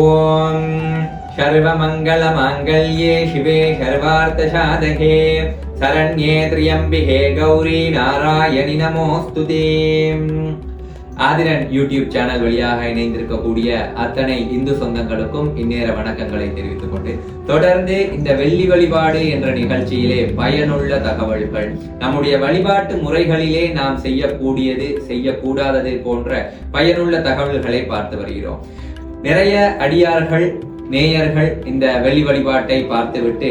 ஓம். சர்வமங்கலமாங்கல்யே சிவே சர்வார்த்தசாதகே. சரண்யே திரியம்பிகே கௌரி நாராயணி நமோஸ்து ஆதிரன் யூடியூப் சேனல் வழியாக இணைந்திருக்கக்கூடிய அத்தனை இந்து சொந்தங்களுக்கும் இந்நேர வணக்கங்களை தெரிவித்துக் கொண்டு தொடர்ந்து இந்த வெள்ளி வழிபாடு என்ற நிகழ்ச்சியிலே பயனுள்ள தகவல்கள் நம்முடைய வழிபாட்டு முறைகளிலே நாம் செய்யக்கூடியது செய்யக்கூடாதது போன்ற பயனுள்ள தகவல்களை பார்த்து வருகிறோம். நிறைய அடியார்கள் நேயர்கள் இந்த வெள்ளி வழிபாட்டை பார்த்துவிட்டு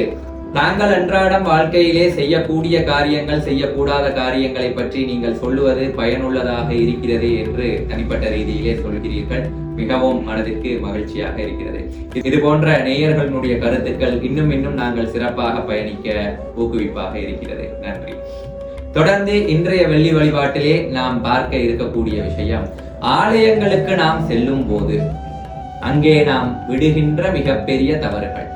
தாங்கள் அன்றாடம் வாழ்க்கையிலே செய்யக்கூடிய காரியங்கள் செய்யக்கூடாத காரியங்களை பற்றி நீங்கள் சொல்லுவது பயனுள்ளதாக இருக்கிறது என்று தனிப்பட்ட ரீதியிலே சொல்கிறீர்கள். மிகவும் மனதிற்கு மகிழ்ச்சியாக இருக்கிறது. இது போன்ற நேயர்களுடைய கருத்துக்கள் இன்னும் இன்னும் நாங்கள் சிறப்பாக பயணிக்க ஊக்குவிப்பாக இருக்கிறது. நன்றி. தொடர்ந்து இன்றைய வெள்ளி வழிபாட்டிலே நாம் பார்க்க இருக்கக்கூடிய விஷயம் ஆலயங்களுக்கு நாம் செல்லும் போது அங்கே நாம் விடுகின்ற மிகப்பெரிய தவறுகள்.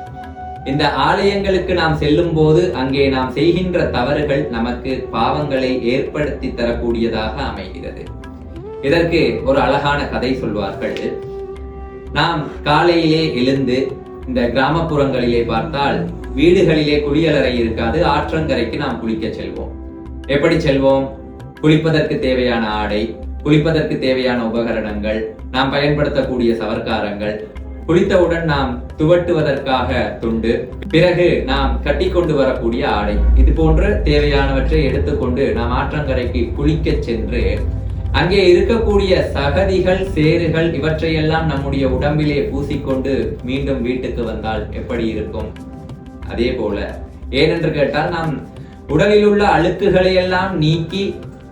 இந்த ஆலயங்களுக்கு நாம் செல்லும் போது அங்கே நாம் செய்கின்ற தவறுகள் நமக்கு பாவங்களை ஏற்படுத்தி தரக்கூடியதாக அமைகிறது. இதற்கு ஒரு அழகான கதை சொல்வார்கள். நாம் காலையிலே எழுந்து இந்த கிராமப்புறங்களிலே பார்த்தால் வீடுகளிலே குளியலறை இருக்காது ஆற்றங்கரைக்கு நாம் குளிக்க செல்வோம். எப்படி செல்வோம்? குளிப்பதற்கு தேவையான ஆடை குளிப்பதற்கு தேவையான உபகரணங்கள் நாம் பயன்படுத்தக்கூடிய சவர்க்காரங்கள். குளித்தவுடன் நாம் துவட்டுவதற்காக துண்டு பிறகு நாம் கட்டி கொண்டு வரக்கூடிய ஆடை. இது போன்ற தேவையானவற்றை எடுத்துக்கொண்டு நாம் ஆற்றங்கரைக்கு குளிக்க சென்று அங்கே இருக்கக்கூடிய சகதிகள் சேறுகள் இவற்றையெல்லாம் நம்முடைய உடம்பிலே பூசிக்கொண்டு மீண்டும் வீட்டுக்கு வந்தால் எப்படி இருக்கும்? அதே போல ஏனென்று கேட்டால் நாம் உடலில் உள்ள அழுக்குகளை எல்லாம் நீக்கி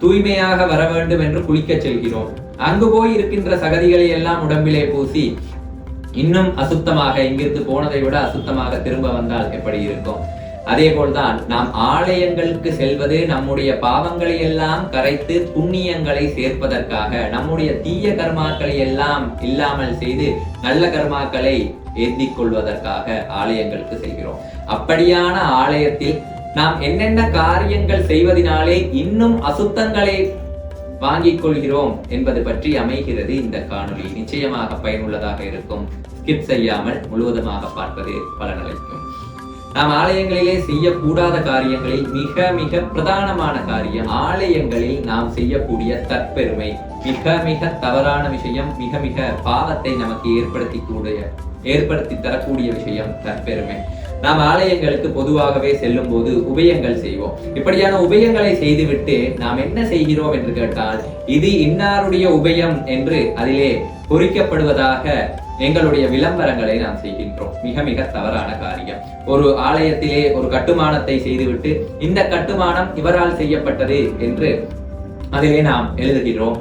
தூய்மையாக வர வேண்டும் என்று குளிக்கச் செல்கிறோம். அங்கு போய் இருக்கின்ற சகதிகளை எல்லாம் உடம்பிலே பூசி இன்னும் அசுத்தமாக இங்கிருந்து போனதை விட அசுத்தமாக திரும்ப வந்தால் எப்படி இருக்கும்? அதே போல்தான் நாம் ஆலயங்களுக்கு செல்வது நம்முடைய பாவங்களை எல்லாம் கரைத்து புண்ணியங்களை சேர்ப்பதற்காக நம்முடைய தீய கர்மாக்களை எல்லாம் இல்லாமல் செய்து நல்ல கர்மாக்களை ஏந்திக் கொள்வதற்காக ஆலயங்களுக்கு செல்கிறோம். அப்படியான ஆலயத்தில் நாம் என்னென்ன காரியங்கள் செய்வதனாலே இன்னும் அசுத்தங்களை வாங்கிக் கொள்கிறோம் என்பது பற்றி அமைகிறது இந்த காணொளி. நிச்சயமாக பயனுள்ளதாக இருக்கும். ஸ்கிப் செய்யாமல் முழுவதுமாக பார்ப்பது பலனளிக்கும். நாம் ஆலயங்களிலே செய்யக்கூடாத காரியங்களில் மிக மிக பிரதானமான காரியம் ஆலயங்களில் நாம் செய்யக்கூடிய தற்பெருமை. மிக மிக தவறான விஷயம் மிக மிக பாவத்தை நமக்கு ஏற்படுத்தி கூடிய ஏற்படுத்தி தரக்கூடிய விஷயம் தற்பெருமை. நாம் ஆலயங்களுக்கு பொதுவாகவே செல்லும் போது உபயங்கள் செய்வோம். இப்படியான உபயங்களை செய்துவிட்டு நாம் என்ன செய்கிறோம் என்று கேட்டால் இது இன்னாருடைய உபயம் என்று அதிலே பொறிக்கப்படுவதாக எங்களுடைய விளம்பரங்களை நாம் செய்கின்றோம். மிக மிக தவறான காரியம். ஒரு ஆலயத்திலே ஒரு கட்டுமானத்தை செய்துவிட்டு இந்த கட்டுமானம் இவரால் செய்யப்பட்டது என்று அதிலே நாம் எழுதுகிறோம்.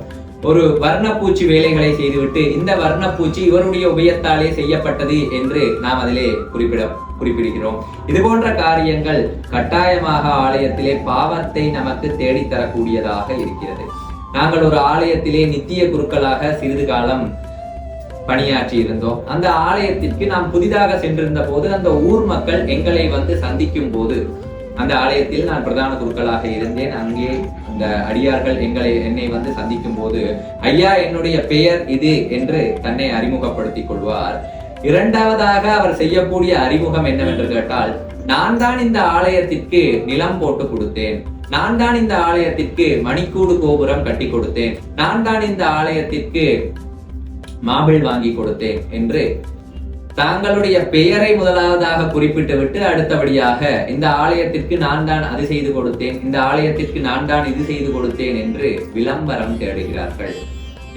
ஒரு வர்ணப்பூச்சி வேலைகளை செய்துவிட்டு இந்த வர்ணப்பூச்சி இவருடைய உபயத்தாலே செய்யப்பட்டது என்று நாம் அதிலே குறிப்பிட குறிப்பிடுகிறோம். இது போன்ற காரியங்கள் கட்டாயமாக ஆலயத்திலே பாவத்தை நமக்கு தேடித்தரக்கூடியதாக இருக்கிறது. நாங்கள் ஒரு ஆலயத்திலே நித்திய குருக்களாக சிறிது காலம் பணியாற்றி இருந்தோம். அந்த ஆலயத்திற்கு நாம் புதிதாக சென்றிருந்த போது அந்த ஊர் மக்கள் எங்களை வந்து சந்திக்கும் போது அந்த ஆலயத்தில் நான் பிரதான குருக்களாக இருந்தேன். அங்கே அந்த அடியார்கள் எங்களை என்னை வந்து சந்திக்கும் போது ஐயா என்னுடைய பெயர் இது என்று தன்னை அறிமுகப்படுத்திக் கொள்வார். இரண்டாவதாக அவர் செய்யக்கூடிய அறிமுகம் என்னவென்று கேட்டால் நான் தான் இந்த ஆலயத்திற்கு நிலம் போட்டு கொடுத்தேன். நான் தான் இந்த ஆலயத்திற்கு மணிக்கூடு கோபுரம் கட்டி கொடுத்தேன். நான் தான் இந்த ஆலயத்திற்கு மாபிள் வாங்கி கொடுத்தேன் என்று தாங்களுடைய பெயரை முதலாவதாக குறிப்பிட்டு விட்டு அடுத்தபடியாக இந்த ஆலயத்திற்கு நான் தான் அது செய்து கொடுத்தேன் இந்த ஆலயத்திற்கு நான் தான் இது செய்து கொடுத்தேன் என்று விளம்பரம் தேடுகிறார்கள்.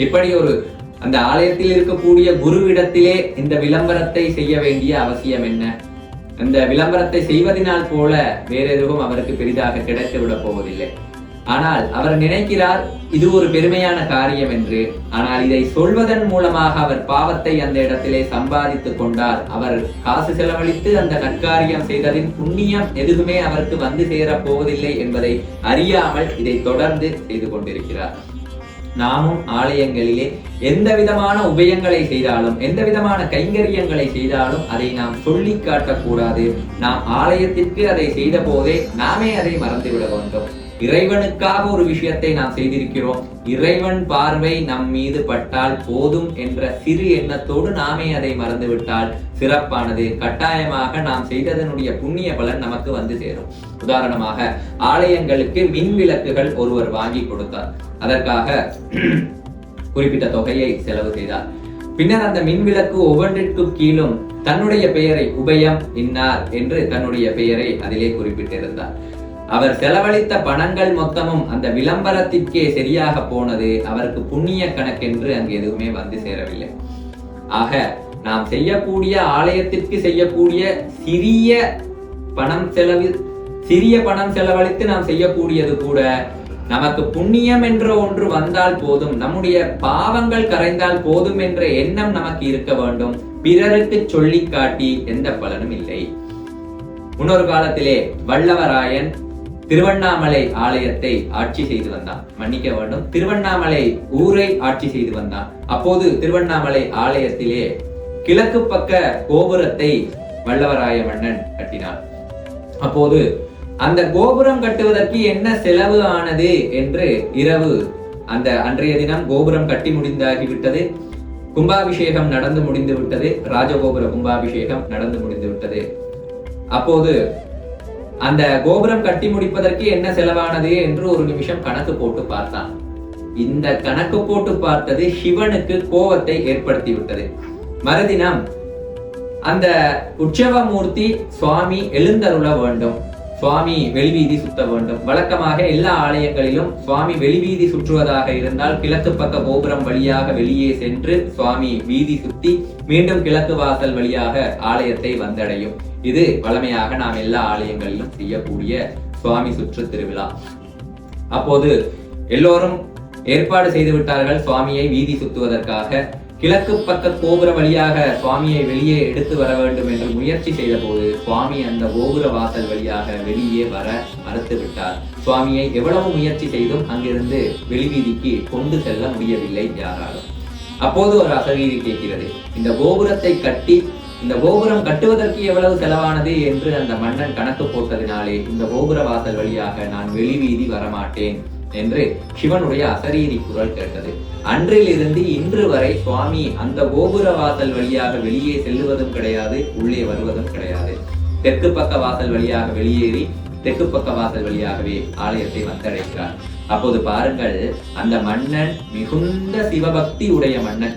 இப்படி ஒரு அந்த ஆலயத்தில் இருக்கக்கூடிய குருவிடத்திலே இந்த விளம்பரத்தை செய்ய வேண்டிய அவசியம் என்ன? அந்த விளம்பரத்தை செய்வதனால் போல வேற எதுவும் அவருக்கு பெரிதாக கிடைத்து விட போவதில்லை. ஆனால் அவர் நினைக்கிறார் இது ஒரு பெருமையான காரியம் என்று. ஆனால் இதை சொல்வதன் மூலமாக அவர் பாவத்தை அந்த இடத்திலே சம்பாதித்துக் கொண்டார். அவர் காசு செலவழித்து அந்த நற்காரியம் செய்ததின் புண்ணியம் எதுவுமே அவருக்கு வந்து சேரப் போவதில்லை என்பதை அறியாமல் இதை தொடர்ந்து செய்து கொண்டிருக்கிறார். நாமும் ஆலயங்களிலே எந்த விதமான உபயங்களை செய்தாலும் எந்த விதமான கைங்கரியங்களை செய்தாலும் அதை நாம் சொல்லி காட்டக்கூடாது. நாம் ஆலயத்திற்கு அதை செய்த போதே நாமே அதை மறந்துவிட வேண்டும். இறைவனுக்காக ஒரு விஷயத்தை நாம் செய்திருக்கிறோம். இறைவன் பார்வை நம் மீது பட்டால் போதும் என்ற சிறு எண்ணத்தோடு நாமே அதை மறந்துவிட்டால் சிறப்பானது. கட்டாயமாக நாம் செய்ததனுடைய புண்ணிய பலன் நமக்கு வந்து சேரும். உதாரணமாக ஆலயங்களுக்கு மின் விளக்குகள் ஒருவர் வாங்கி கொடுத்தார். அதற்காக குறிப்பிட்ட தொகையை செலவு செய்தார். பின்னர் அந்த மின் விளக்கு ஒவ்வொன்றிற்கும் கீழும் தன்னுடைய பெயரை உபயம் இன்னார் என்று தன்னுடைய பெயரை அதிலே குறிப்பிட்டிருந்தார். அவர் செலவழித்த பணங்கள் மொத்தமும் அந்த விளம்பரத்திற்கே சரியாக போனது அவருக்கு புண்ணிய கணக்கென்று அங்கு எதுவுமே வந்து சேரவில்லை. ஆக நாம் செய்யக்கூடிய ஆலயத்திற்கு செய்யக்கூடிய சிறிய பணம் செலவு சிறிய பணம் செலவழித்து நாம் செய்யக்கூடியது கூட நமக்கு புண்ணியம் என்ற ஒன்று வந்தால் போதும் நம்முடைய பாவங்கள் கரைந்தால் போதும் என்ற எண்ணம் நமக்கு இருக்க வேண்டும். பிறருக்கு சொல்லி காட்டி எந்த பலனும் இல்லை. முன்னொரு காலத்திலே வல்லவராயன் திருவண்ணாமலை ஆலயத்தை ஆட்சி செய்து வந்தான். மன்னிக்க வேண்டும். திருவண்ணாமலை ஊரை ஆட்சி செய்து வந்தான். அப்போது திருவண்ணாமலை ஆலயத்திலே கிழக்கு பக்க கோபுரத்தை வல்லவராய மன்னன் கட்டினான் அப்போது அந்த கோபுரம் கட்டுவதற்கு என்ன செலவு ஆனது என்று இரவு அந்த அன்றைய தினம் கோபுரம் கட்டி முடிந்தாகிவிட்டது கும்பாபிஷேகம் நடந்து முடிந்து விட்டது. ராஜகோபுர கும்பாபிஷேகம் நடந்து முடிந்து விட்டது. அப்போது அந்த கோபுரம் கட்டி முடிப்பதற்கு என்ன செலவானது என்று ஒரு நிமிஷம் கணக்கு போட்டு பார்த்தான். இந்த கணக்கு போட்டு பார்த்தது சிவனுக்கு கோபத்தை ஏற்படுத்தி விட்டது மறுதினம் அந்த உற்சவமூர்த்தி சுவாமி எழுந்தருள வேண்டும். சுவாமி வெளிவீதி சுத்த வேண்டும். வழக்கமாக எல்லா ஆலயங்களிலும் சுவாமி வெளிவீதி சுற்றுவதாக இருந்தால் கிழக்கு பக்க கோபுரம் வழியாக வெளியே சென்று சுவாமி வீதி சுத்தி மீண்டும் கிழக்கு வாசல் வழியாக ஆலயத்தை வந்தடையும். இது வழமையாக நாம் எல்லா ஆலயங்களிலும் செய்யக்கூடிய சுவாமி சுற்று திருவிழா. அப்போது எல்லோரும் ஏற்பாடு செய்து விட்டார்கள் சுவாமியை வீதி சுத்துவதற்காக. கிழக்கு பக்க கோபுர வழியாக சுவாமியை வெளியே எடுத்து வர வேண்டும் என்று முயற்சி செய்த போது சுவாமி அந்த கோபுர வாசல் வழியாக வெளியே வர மறுத்து விட்டார். சுவாமியை எவ்வளவு முயற்சி செய்தும் அங்கிருந்து வெளிவீதிக்கு கொண்டு செல்ல முடியவில்லை யாராலும். அப்போது ஒரு அசரீதி கேட்கிறது இந்த கோபுரத்தை கட்டி இந்த கோபுரம் கட்டுவதற்கு எவ்வளவு செலவானது என்று அந்த மன்னன் கணக்கு போட்டதினாலே இந்த கோபுர வாசல் வழியாக நான் வெளிவீதி வரமாட்டேன் என்று சிவனுடைய அசரீரி குரல் கேட்டது. அன்றிலிருந்து இன்று வரை சுவாமி அந்த கோபுர வாசல் வழியாக வெளியே செல்லுவதும் கிடையாது உள்ளே வருவதும் கிடையாது. தெற்கு பக்க வாசல் வழியாக வெளியேறி தெற்கு பக்க வாசல் வழியாகவே ஆலயத்தை வந்தடைக்கிறார் அப்போது பாருங்கள் அந்த மன்னன் மிகுந்த சிவபக்தி உடைய மன்னன்.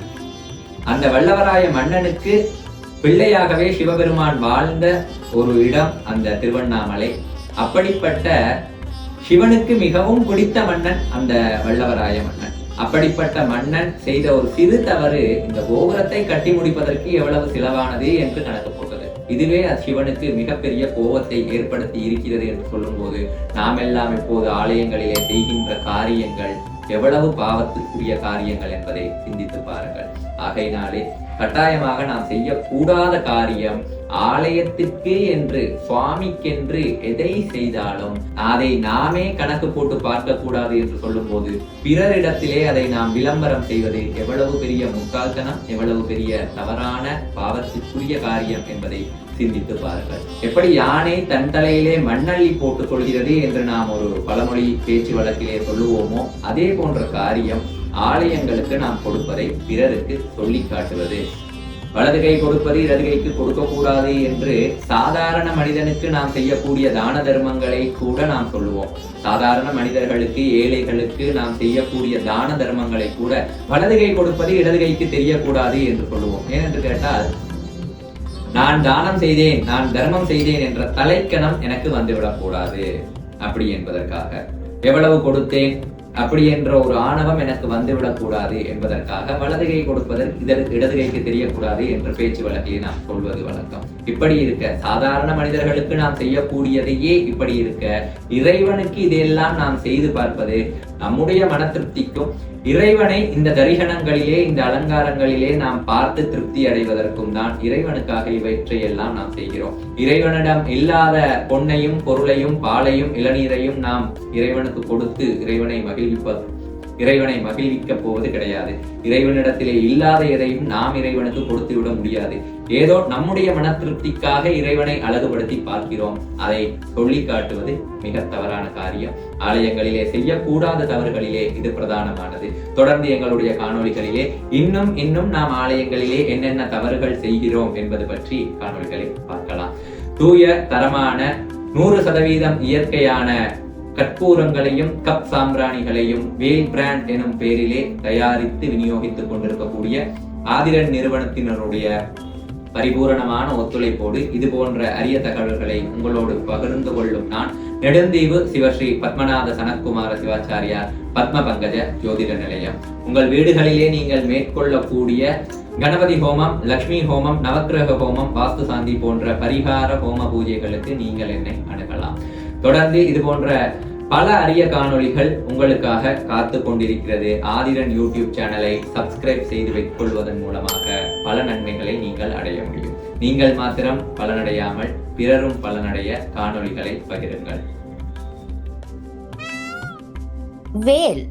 அந்த வல்லவராய மன்னனுக்கு பிள்ளையாகவே சிவபெருமான் வாழ்ந்த ஒரு இடம் அந்த திருவண்ணாமலை. அப்படிப்பட்ட சிவனுக்கு மிகவும் பிடித்த மன்னன் அந்த வல்லவராய மன்னன். அப்படிப்பட்ட மன்னன் செய்த ஒரு சிறு தவறு இந்த கோபுரத்தை கட்டி முடிப்பதற்கு எவ்வளவு செலவானது என்று கணக்கு போட்டது இதுவே சிவனுக்கு மிகப்பெரிய கோபத்தை ஏற்படுத்தி இருக்கிறது என்று சொல்லும்போது நாம் எல்லாம் இப்போது ஆலயங்களிலே செய்கின்ற காரியங்கள் எவ்வளவு பாவத்துக்குரிய காரியங்கள் என்பதை சிந்தித்து பாருங்கள். ஆகையினாலே கட்டாயமாக நாம் செய்யக்கூடாத காரியம் ஆலயத்திற்கே என்று சுவாமிக்கென்று எதை செய்தாலும் அதை நாமே கணக்கு போட்டு பார்க்கக்கூடாது என்று சொல்லும்போது பிறரிடத்திலே அதை நாம் விளம்பரம் செய்வது எவ்வளவு பெரிய முட்டாள்தனம் எவ்வளவு பெரிய தவறான பாவத்திற்குரிய காரியம் என்பதை சிந்தித்து பாருங்கள். எப்படி யானை தன் தலையிலே மண்ணள்ளி போட்டுக் கொள்கிறது என்று நாம் ஒரு பழமொழி பேச்சு வழக்கிலே சொல்லுவோமோ அதே போன்ற காரியம் ஆலயங்களுக்கு நாம் கொடுப்பதை பிறருக்கு சொல்லி காட்டுவது. வலது கை கொடுப்பது இடது கைக்கு கொடுக்க கூடாது என்று சாதாரண மனிதனுக்கு நாம் செய்யக்கூடிய தான தர்மங்களை கூட நாம் சொல்லுவோம். சாதாரண மனிதர்களுக்கு ஏழைகளுக்கு நாம் செய்யக்கூடிய தான தர்மங்களை கூட வலது கை கொடுப்பது இடது கைக்கு தெரியக்கூடாது என்று சொல்லுவோம். ஏனென்று கேட்டால் நான் தானம் செய்தேன் நான் தர்மம் செய்தேன் என்ற தலைக்கணம் எனக்கு வந்துவிடக் கூடாது. அப்படி என்பதற்காக எவ்வளவு கொடுத்தேன்? அப்படி என்ற ஒரு ஆணவம் எனக்கு வந்துவிடக் கூடாது என்பதற்காக வலதுகை கொடுப்பதற்கு இதற்கு இடதுகைக்கு தெரியக்கூடாது என்ற பேச்சு வழக்கிலே நாம் சொல்வது வழக்கம். இப்படி இருக்க சாதாரண மனிதர்களுக்கு நாம் செய்யக்கூடியதையே இப்படி இருக்க இறைவனுக்கு இதையெல்லாம் நாம் செய்து பார்ப்பது நம்முடைய மன திருப்திக்கும் இறைவனை இந்த தரிசனங்களிலே இந்த அலங்காரங்களிலே நாம் பார்த்து திருப்தி அடைவதற்கும் தான் இறைவனுக்காக இவற்றை எல்லாம் நாம் செய்கிறோம். இறைவனிடம் இல்லாத பொன்னையும் பொருளையும் பாலையும் இளநீரையும் நாம் இறைவனுக்கு கொடுத்து இறைவனை மகிழ்விப்ப இறைவனை மகிழ்விக்கப் போவது கிடையாது. இறைவனிடத்திலே இல்லாத எதையும் நாம் இறைவனுக்கு கொடுத்து விட முடியாது. ஏதோ நம்முடைய மன திருப்திக்காக இறைவனை அழகுபடுத்தி பார்க்கிறோம். அதை சொல்லி காட்டுவது மிக தவறான காரியம். ஆலயங்களிலே செய்யக்கூடாத தவறுகளிலே இது பிரதானமானது. தொடர்ந்து எங்களுடைய காணொளிகளிலே இன்னும் இன்னும் நாம் ஆலயங்களிலே என்னென்ன தவறுகள் செய்கிறோம் என்பது பற்றி காணொளிகளை பார்க்கலாம். தூய தரமான நூறு சதவீதம் இயற்கையான கற்பூரங்களையும் கப் சாம்பிராணிகளையும் வேல் பிராண்ட் எனும் பெயரிலே தயாரித்து விநியோகித்துக் கொண்டிருக்கக்கூடிய ஆதிரன் நிறுவனத்தினருடைய பரிபூரணமான ஒத்துழைப்போடு இது போன்ற அரிய தகவல்களை உங்களோடு பகிர்ந்து கொள்ளும் நான் நெடுந்தீவு சிவஸ்ரீ பத்மநாத சனத்குமார சிவாச்சாரியார் பத்ம பங்கஜ ஜோதிட நிலையம். உங்கள் வீடுகளிலே நீங்கள் மேற்கொள்ளக்கூடிய கணபதி ஹோமம் லக்ஷ்மி ஹோமம் நவக்கிரக ஹோமம் வாஸ்து சாந்தி போன்ற பரிகார ஹோம பூஜைகளுக்கு நீங்கள் என்னை அணுகலாம். தொடர்ந்து இது போன்ற பல அரிய காணொளிகள் உங்களுக்காக காத்து கொண்டிருக்கிறது. ஆதிரன் யூடியூப் சேனலை சப்ஸ்கிரைப் செய்து வைத்துக்கொள்வதன் மூலமாக பல நன்மைகளை நீங்கள் அடைய முடியும். நீங்கள் மாத்திரம் பலனடையாமல் பிறரும் பலனடைய காணொளிகளை பகிருங்கள். வேல்